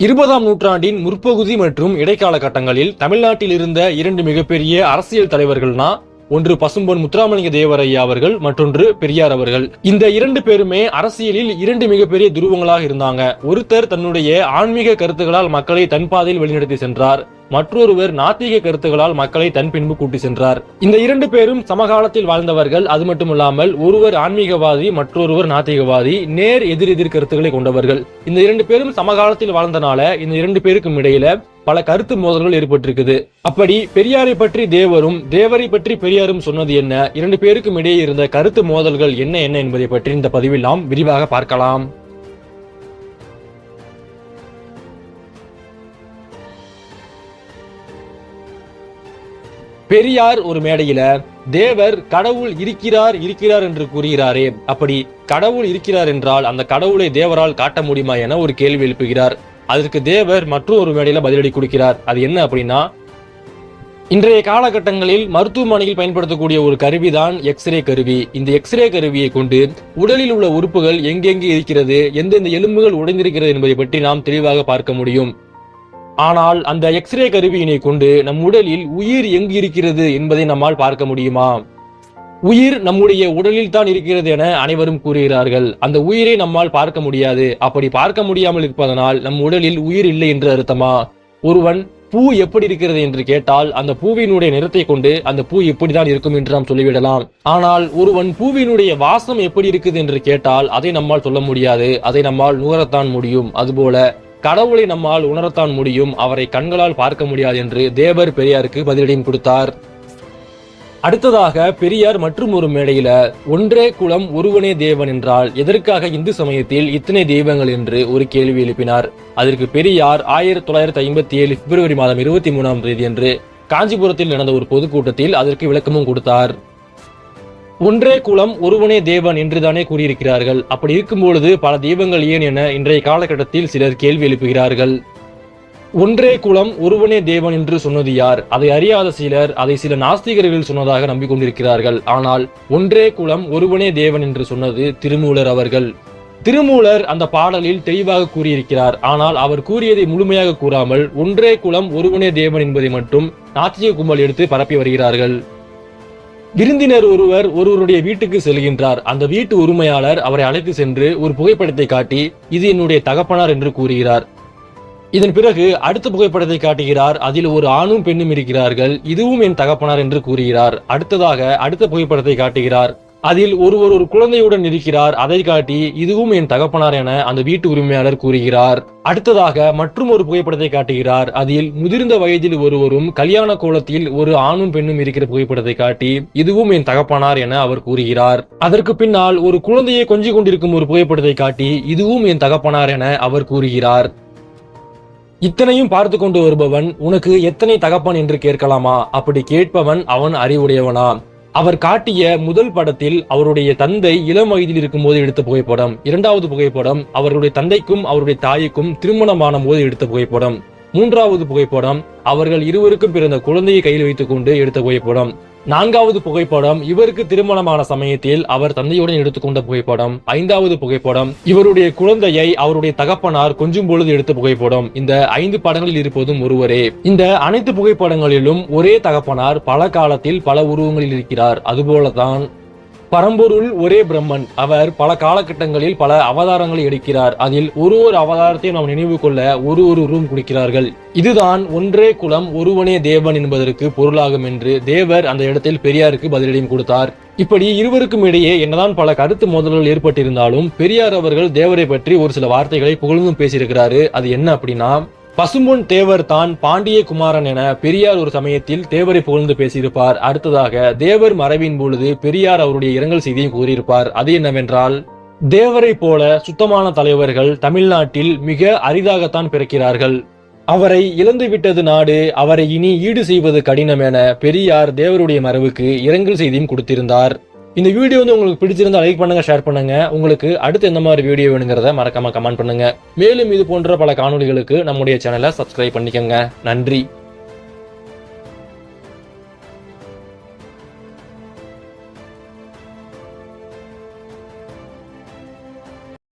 இருபதாம் நூற்றாண்டின் முற்பகுதி மற்றும் இடைக்கால கட்டங்களில் தமிழ்நாட்டில் இருந்த இரண்டு மிகப்பெரிய அரசியல் தலைவர்கள்னா ஒன்று பசும்பொன் முத்துராமலிங்க தேவரையா அவர்கள் மற்றொன்று பெரியார் அவர்கள். இந்த இரண்டு பேருமே அரசியலில் இரண்டு மிகப்பெரிய துருவங்களாக இருந்தாங்க. ஒருத்தர் தன்னுடைய ஆன்மீக கருத்துக்களால் மக்களை தன் பாதையில் வழிநடத்தி சென்றார். மற்றொருவர் நாத்திக கருத்துகளால் மக்களை தன் பின்பு கூட்டி சென்றார். இந்த இரண்டு பேரும் சமகாலத்தில் வாழ்ந்தவர்கள். அது மட்டுமல்லாமல் ஒருவர் ஆன்மீகவாதி மற்றொருவர் நாத்திகவாதி நேர் எதிர் எதிர் கருத்துக்களை கொண்டவர்கள். இந்த இரண்டு பேரும் சமகாலத்தில் வாழ்ந்தனால இந்த இரண்டு பேருக்கும் இடையில பல கருத்து மோதல்கள் ஏற்பட்டிருக்குது. அப்படி பெரியாரை பற்றி தேவரும் தேவரை பற்றி பெரியாரும் சொன்னது என்ன? இரண்டு பேருக்கும் இடையே இருந்த கருத்து மோதல்கள் என்ன என்ன என்பதை பற்றி இந்த பதிவில் நாம் விரிவாக பார்க்கலாம். பெரியார் ஒரு மேடையில தேவர் கடவுள் இருக்கிறார் இருக்கிறார் என்று கூறுகிறாரே. அப்படி கடவுள் இருக்கிறார் என்றால் அந்த கடவுளை தேவரால் காட்ட முடியுமா என ஒரு கேள்வி எழுப்புகிறார். அதற்கு தேவர் மற்றொரு மேடையில் பதிலடி கொடுக்கிறார். அது என்ன அப்படின்னா இன்றைய காலகட்டங்களில் மருத்துவமனையில் பயன்படுத்தக்கூடிய ஒரு கருவிதான் எக்ஸ்ரே கருவி. இந்த எக்ஸ்ரே கருவியை கொண்டு உடலில் உள்ள உறுப்புகள் எங்கெங்கே இருக்கிறது எந்தெந்த எலும்புகள் உடைந்திருக்கிறது என்பதை பற்றி நாம் தெளிவாக பார்க்க முடியும். ஆனால் அந்த எக்ஸ்ரே கருவியினை கொண்டு நம் உடலில் உயிர் எங்கு இருக்கிறது என்பதை நம்மால் பார்க்க முடியுமா? உயிர் நம்முடைய உடலில் தான் இருக்கிறது என அனைவரும் கூறுகிறார்கள். அந்த உயிரை நம்மால் பார்க்க முடியாது. அப்படி பார்க்க முடியாமல் இருப்பதனால் நம் உடலில் உயிர் இல்லை என்று அர்த்தமா? ஒருவன் பூ எப்படி இருக்கிறது என்று கேட்டால் அந்த பூவினுடைய நிறத்தை கொண்டு அந்த பூ இப்படிதான் இருக்கும் என்று நாம் சொல்லிவிடலாம். ஆனால் ஒருவன் பூவினுடைய வாசம் எப்படி இருக்குது என்று கேட்டால் அதை நம்மால் சொல்ல முடியாது. அதை நம்மால் நுகரத்தான் முடியும். அதுபோல கடவுளை நம்மால் உணரத்தான் முடியும். அவரை கண்களால் பார்க்க முடியாது என்று தேவர் பெரியாருக்கு பதிலடியும் கொடுத்தார். அடுத்ததாக பெரியார் மற்றும் ஒரு மேடையில ஒன்றே குலம் ஒருவனே தேவன் என்றால் எதற்காக இந்து சமயத்தில் இத்தனை தெய்வங்கள்? என்று ஒரு கேள்வி எழுப்பினார். அதற்கு பெரியார் ஆயிரத்தி தொள்ளாயிரத்தி ஐம்பத்தி ஏழு பிப்ரவரி மாதம் இருபத்தி மூணாம் தேதி என்று காஞ்சிபுரத்தில் நடந்த ஒரு பொதுக்கூட்டத்தில் அதற்கு விளக்கமும் கொடுத்தார். ஒன்றே குலம் ஒருவனே தேவன் என்றுதானே கூறியிருக்கிறார்கள். அப்படி இருக்கும் பொழுது பல தெய்வங்கள் ஏன் என இன்றைய காலகட்டத்தில் சிலர் கேள்வி எழுப்புகிறார்கள். ஒன்றே குலம் ஒருவனே தேவன் என்று சொன்னது யார்? அதை அறியாத சிலர் அதை சில நாஸ்திகர்கள் சொன்னதாக நம்பிக்கொண்டிருக்கிறார்கள். ஆனால் ஒன்றே குலம் ஒருவனே தேவன் என்று சொன்னது திருமூலர் அவர்கள். திருமூலர் அந்த பாடலில் தெளிவாக கூறியிருக்கிறார். ஆனால் அவர் கூறியதை முழுமையாக கூறாமல் ஒன்றே குலம் ஒருவனே தேவன் என்பதை மட்டும் நாத்திக கும்பல் எடுத்து பரப்பி வருகிறார்கள். விருந்தினர் ஒருவர் ஒருவருடைய வீட்டுக்கு செல்கின்றார். அந்த வீட்டு உரிமையாளர் அவரை அழைத்து சென்று ஒரு புகைப்படத்தை காட்டி இது என்னுடைய தகப்பனார் என்று கூறுகிறார். இதன் பிறகு அடுத்த புகைப்படத்தை காட்டுகிறார். அதில் ஒரு ஆணும் பெண்ணும் இருக்கிறார்கள். இதுவும் என் தகப்பனார் என்று கூறுகிறார். அடுத்ததாக அடுத்த புகைப்படத்தை காட்டுகிறார். அதில் ஒருவர் ஒரு குழந்தையுடன் இருக்கிறார். அதை காட்டி இதுவும் என் தகப்பனார் என அந்த வீட்டு உரிமையாளர் கூறுகிறார். அடுத்ததாக மற்றும் ஒரு புகைப்படத்தை காட்டுகிறார். அதில் முதிர்ந்த வயதில் ஒருவரும் கல்யாண கோலத்தில் ஒரு ஆணும் பெண்ணும் இருக்கிற புகைப்படத்தை காட்டி இதுவும் என் தகப்பனார் என அவர் கூறுகிறார். அதற்கு பின்னால் ஒரு குழந்தையை கொஞ்சிக் கொண்டிருக்கும் ஒரு புகைப்படத்தை காட்டி இதுவும் என் தகப்பனார் என அவர் கூறுகிறார். இத்தனையும் பார்த்து கொண்டு வருபவன் உனக்கு எத்தனை தகப்பன் என்று கேட்கலாமா? அப்படி கேட்பவன் அவன் அறிவுடையவனா. அவர் காட்டிய முதல் படத்தில் அவருடைய தந்தை இளம் வயதில் இருக்கும் போது எடுத்த புகைப்படம். இரண்டாவது புகைப்படம் அவருடைய தந்தைக்கும் அவருடைய தாய்க்கும் திருமணமான போது எடுத்த புகைப்படம். மூன்றாவது புகைப்படம் அவர்கள் இருவருக்கும் பிறந்த குழந்தையை கையில் வைத்துக் கொண்டு எடுத்த புகைப்படம். நான்காவது புகைப்படம் இவருக்கு திருமணமான சமயத்தில் அவர் தந்தையுடன் எடுத்துக்கொண்ட புகைப்படம். ஐந்தாவது புகைப்படம் இவருடைய குழந்தையை அவருடைய தகப்பனார் கொஞ்சம் பொழுது எடுத்த புகைப்படம். இந்த ஐந்து படங்களில் இருப்பதும் ஒருவரே. இந்த அனைத்து புகைப்படங்களிலும் ஒரே தகப்பனார் பல காலத்தில் பல உருவங்களில் இருக்கிறார். அதுபோலதான் பரம்பொருள் ஒரே பிரம்மன். அவர் பல காலகட்டங்களில் பல அவதாரங்களை எடுக்கிறார். அதில் ஒரு ஒரு அவதாரத்தையும் நாம் நினைவு கொள்ள ஒரு ஒரு ரூம் கொடுக்கிறார்கள். இதுதான் ஒன்றே குலம் ஒருவனே தேவன் என்பதற்கு பொருளாகும் என்று தேவர் அந்த இடத்தில் பெரியாருக்கு பதிலடியும் கொடுத்தார். இப்படி இருவருக்கும் இடையே என்னதான் பல கருத்து மோதல்கள் ஏற்பட்டிருந்தாலும் பெரியார் அவர்கள் தேவரை பற்றி ஒரு சில வார்த்தைகளை புகழ்ந்தும் பேசியிருக்கிறாரு. அது என்ன அப்படின்னா பசும்பொன் தேவர் தான் பாண்டிய குமாரன் என பெரியார் ஒரு சமயத்தில் தேவரை புகழ்ந்து பேசியிருப்பார். அடுத்ததாக தேவர் மறைவின் பொழுது பெரியார் அவருடைய இரங்கல் செய்தியும் கூறியிருப்பார். அது என்னவென்றால் தேவரை போல சுத்தமான தலைவர்கள் தமிழ்நாட்டில் மிக அரிதாகத்தான் பிறக்கிறார்கள். அவரை இழந்து விட்டது நாடு அவரை இனி ஈடு செய்வது கடினம் என பெரியார் தேவருடைய மறைவுக்கு இரங்கல் செய்தியும் கொடுத்திருந்தார். இந்த வீடியோ வந்து உங்களுக்கு பிடிச்சிருந்தா லைக் பண்ணுங்க ஷேர் பண்ணுங்க. உங்களுக்கு அடுத்து எந்த மாதிரி வீடியோ வேணுங்கிறத மறக்காம கமெண்ட் பண்ணுங்க. மேலும் இது போன்ற பல காணொளிகளுக்கு நம்முடைய சேனலை சப்ஸ்கிரைப் பண்ணிக்கோங்க. நன்றி.